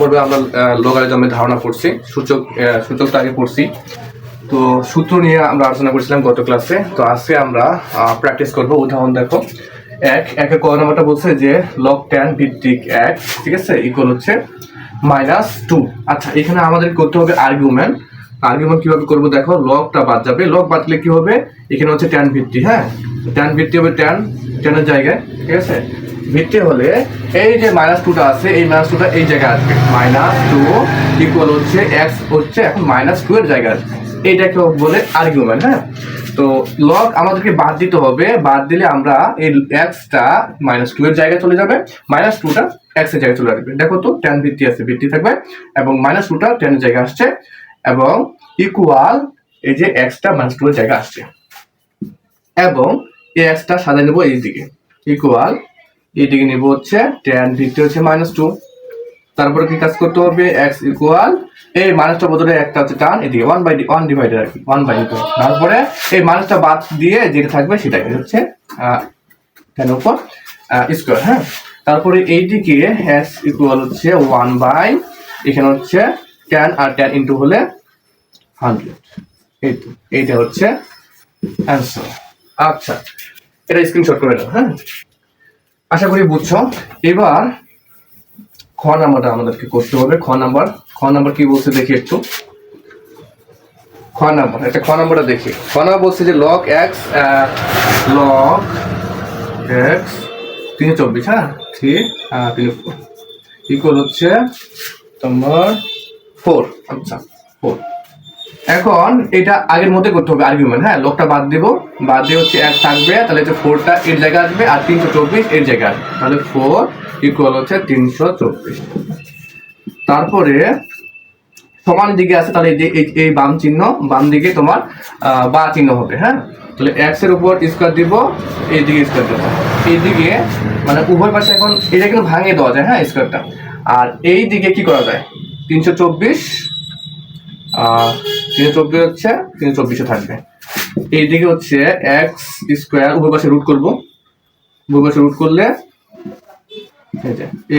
পর্বে আমরা লোগারিজমের ধারণা পড়ছি, সূচক সূচকটা আগে পড়ছি। তো সূত্র নিয়ে আমরা আলোচনা করছিলাম গত ক্লাসে তো আজকে আমরা প্র্যাকটিস করব। উদাহরণ দেখো। এক, একে ক নাম্বারটা বলছে যে লগ টেন ভিত্তিক এক, ঠিক আছে? ইকুয়াল হচ্ছে মাইনাস টু আচ্ছা এখানে আমাদের করতে হবে আর্গুমেন্ট আর্গুমেন্ট কীভাবে করব দেখো? লগটা বাদ যাবে। লগ বাদলে কি হবে? এখানে হচ্ছে ট্যান ভিত্তি হ্যাঁ? ট্যান ভিত্তি হবে ট্যান ট্যানের জায়গায়, ঠিক আছে? ভিত্তি হলে এই যে মাইনাস টুটা আছে, এই মাইনাস টুটা এই জায়গায় আসবে। মাইনাস টু ইকুয়াল হচ্ছে এক্স হচ্ছে এখন মাইনাস টু এর জায়গায় আসবে। এইটাকে বলে আর্গুমেন্ট হ্যাঁ? তো লগ আমাদেরকে বাদ দিতে হবে, বাদ দিলে আমরা এই এক্সটা মাইনাস টু এর জায়গায় চলে যাবে মাইনাস টুটা এক্সের জায়গায় চলে আসবে। দেখো তো টেন ভিত্তি আছে, ভিত্তি থাকবে, এবং মাইনাস টুটা টেনের জায়গায় আসছে, এবং ইকুয়াল এই যে এক্সটা মাইনাস টু এর জায়গায় আসছে। এবং এই এক্সটা সাজায় নেব এই দিকে। ইকুয়াল এই দিকে নেব হচ্ছে টেন ভিত্তি হচ্ছে মাইনাস টু তারপরে কি কাজ করতে হবে? এক্স ইকুয়াল এই মাইনাসটা বদলে একটা হচ্ছে টান এদিকে ওয়ান বাই ওয়ান ডিভাইডেড আর কি ওয়ান বাই টু তারপরে এই মাইনাসটা বাদ দিয়ে যেটা থাকবে সেটাই হচ্ছে টেন উপর স্কোয়ার হ্যাঁ? তারপরে এইদিকে এক্স ইকুয়াল হচ্ছে ওয়ান বাই এখানে হচ্ছে টেন আর টেন ইন্টু হলে হান্ড্রেড এই তো, এইটা হচ্ছে অ্যান্সার আচ্ছা এটা স্ক্রিনশট করে নাও হ্যাঁ? আশা করি বুঝছ। এবার খ নাম্বারটা আমাদেরকে করতে হবে। খ নাম্বার খ নাম্বার কি বলছে দেখি একটু। খ নাম্বার, একটা খ নাম্বারটা দেখি। খ নাম্বার বলছে যে লক এক্স লক এক্স তিনশো চব্বিশ হ্যাঁ? থ্রি তিন ফোর ইকুয়াল হচ্ছে তোমার ফোর আচ্ছা ফোর এখন এটা আগের মধ্যে করতে হবে আর্গুমেন্ট হ্যাঁ? লোকটা বাদ দিব, বাদ দিয়ে হচ্ছে এক থাকবে, তাহলে হচ্ছে ফোরটা এর জায়গায় আসবে আর তিনশো চব্বিশ এর জায়গায় আসবে। তাহলে ফোর ইকুয়াল হচ্ছে তিনশো চব্বিশ। তারপরে সমান দিকে আছে, তাহলে এই বাম চিহ্ন, বাম দিকে তোমার বা চিহ্ন হবে হ্যাঁ? তাহলে এক্সের উপর স্কোয়ার দিব এই দিকে স্কোয়ার দেবো। এই দিকে মানে উভয় পাশে এখন এটা কিন্তু ভাঙিয়ে দেওয়া যায় হ্যাঁ স্কোয়ারটা আর এই দিকে কি করা যায়? তিনশো চব্বিশ তিনশো চব্বিশ হচ্ছে তিনশো চব্বিশে থাকবে। এইদিকে হচ্ছে এক্স স্কোয়ার উভয় পাশে রুট করব। উভয় পাশে রুট করলে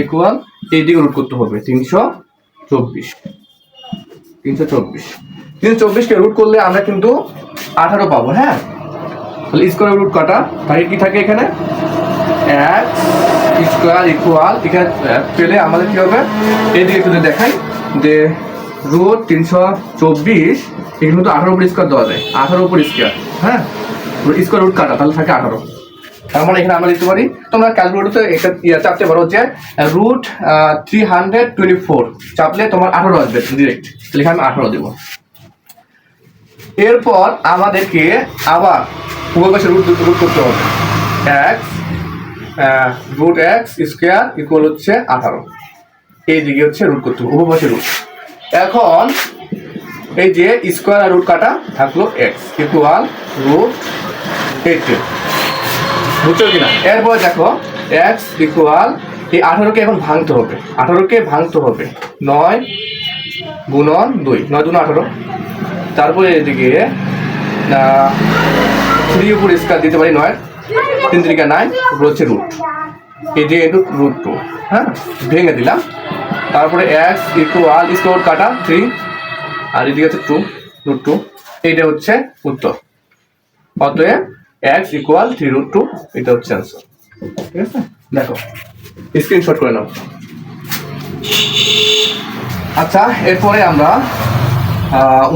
ইকুয়াল এইদিকে রুট করতে হবে, তিনশো চব্বিশ। তিনশো চব্বিশ। তিনশো চব্বিশকে রুট করলে আমরা কিন্তু আঠারো পাবো হ্যাঁ? তাহলে স্কোয়ার রুট কটা? তাহলে কি থাকে এখানে? এক্স স্কোয়ার ইকুয়াল এখানে পেলে আমাদের কি হবে? এইদিকে যদি দেখাই যে রুট তিনশো চব্বিশ এখানে কিন্তু আঠারো উপর স্কোয়ার দেওয়া যায়। আঠারো উপর স্কোয়ার হ্যাঁ? স্কোয়ার রুট কাটা, তাহলে থাকে আঠারো। তার মানে এখানে আমরা লিখতে পারি, তোমরা ক্যালকুলেটরে এটা ইয়ে চাপতে পারো যে root three hundred twenty four চাপলে তোমার আঠারো আসবে ডিরেক্ট তাহলে আমি আঠারো দেবো। এরপর আমাদেরকে আবার উভয় পাশে রুট রুট করতে হবে। X root x square equal হচ্ছে আঠারো। এই দিকে হচ্ছে রুট করতে হবে পাশে রুট এখন এই যে স্কোয়ার আর রুট কাটা থাকল এক্স ইকুয়াল রুট এইটিন বুঝছ কিনা? এরপর দেখো এক্স ইকুয়াল এই আঠারোকে এখন ভাঙতে হবে। আঠারোকে ভাঙতে হবে। নয় গুণন দুই। নয় দুন আঠারো। তারপরে এদিকে থ্রি উপর স্কোয়ার দিতে পারি নয়। তিন তিরিকা নাইন উপর হচ্ছে রুট এই যে রুট টু হ্যাঁ? ভেঙে দিলাম। তারপরে এক্স ইকুয়াল স্কোয়ার কাটা থ্রি আর এদিকে হচ্ছে টু রুট টু এইটা হচ্ছে উত্তর। অতএব x equal three root two এটা হচ্ছে অ্যান্সার ঠিক আছে? দেখো স্ক্রিনশট করে নাও। আচ্ছা এরপরে আমরা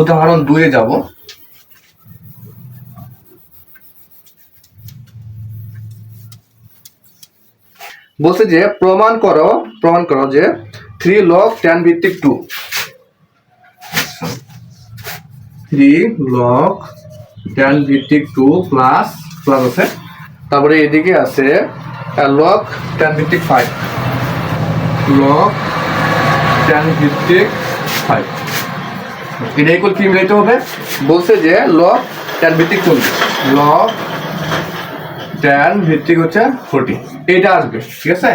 উদাহরণ দুয়ে যাব। বলছে যে, প্রমাণ করো প্রমাণ করো যে থ্রি লগ টেন ভিত্তিক টু থ্রি লগ টেন ভিত্তিক টু প্লাস প্লাস আছে। তারপরে এদিকে আছে লগ টেন ভিত্তিক ফাইভ লগ টেন ভিত্তিক ফাইভ এটা ইকুয়াল কি মিলাইতে হবে? বলছে যে লগ টেন ভিত্তিক চল্লিশ লগ টেন ভিত্তিক হচ্ছে ফোরটি এটা আসবে, ঠিক আছে?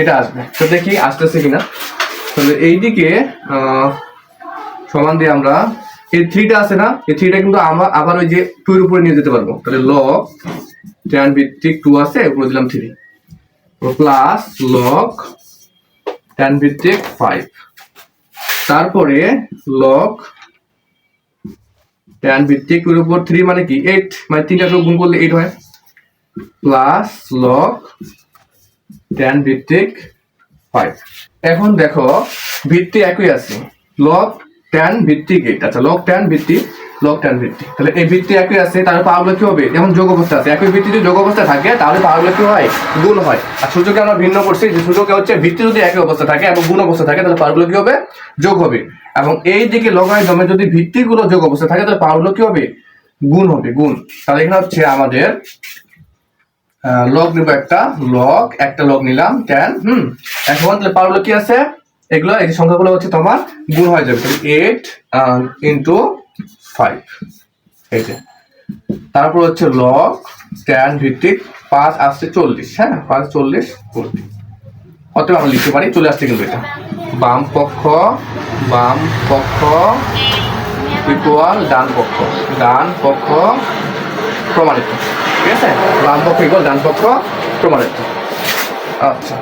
এটা আসবে। তো দেখি আসতেছে কিনা। তাহলে এইদিকে সমান দিয়ে আমরা, এই থ্রিটা আছে না? এই থ্রিটা কিন্তু আমরা আবার ওই যে টু এর উপরে নিয়ে যেতে পারব। তাহলে লগ টেন ভিত্তিক টু আছে উপরে দিলাম থ্রি প্লাস লগ ট্যান ভিত্তিক ফাইভ তারপরে লগ ট্যান ভিত্তিক এর উপর থ্রি মানে কি? এইট মানে তিনটা গুণ করলে এইট হয়। প্লাস লগ ট্যান ভিত্তিক ফাইভ এখন দেখো, ভিত্তি একই আছে। লগ ট্যান ভিত্তিক এইট আচ্ছা লগ ট্যান ভিত্তি লগ ট্যান ভিত্তি তাহলে এই ভিত্তি একই আছে, তাহলে পাওয়ারগুলো কি হবে? যেমন যোগ অবস্থা আছে। একই ভিত্তি যদি যোগ অবস্থা থাকে, তাহলে পাওয়ারগুলো কি হয়? গুণ হয়। আর সূচকে আমরা ভিন্ন করছি, যে সূচকে হচ্ছে ভিত্তি যদি একই অবস্থা থাকে এবং গুণ অবস্থা থাকে, তাহলে পাওয়ারগুলো কি হবে? যোগ হবে। এবং এই দিকে লগারিদমে যদি ভিত্তিগুলো যোগ অবস্থা থাকে, তাহলে পাওয়ারগুলো কি হবে? গুণ হবে, গুণ। তাহলে এখানে হচ্ছে আমাদের লগ নিব একটা লগ একটা লগ নিলাম টেন হুম। এখন তাহলে পাওয়ারগুলো কি আছে? এগুলো, এই সংখ্যাগুলো হচ্ছে তোমার, গুণ হয়ে যাবে এইট ইন্টু ফাইভ এই যে। তারপর হচ্ছে লগ টেন ভিত্তিক, পাঁচ আসছে চল্লিশ হ্যাঁ? পাঁচ, চল্লিশ করতে অতএব আমরা লিখতে পারি, চলে আসছে কিন্তু এটা। বাম পক্ষ বাম পক্ষ ইকুয়াল ডান পক্ষ। ডান পক্ষ প্রমাণিত। ঠিক আছে? বাম পক্ষ ইকুয়াল ডান পক্ষ প্রমাণিত। আচ্ছা।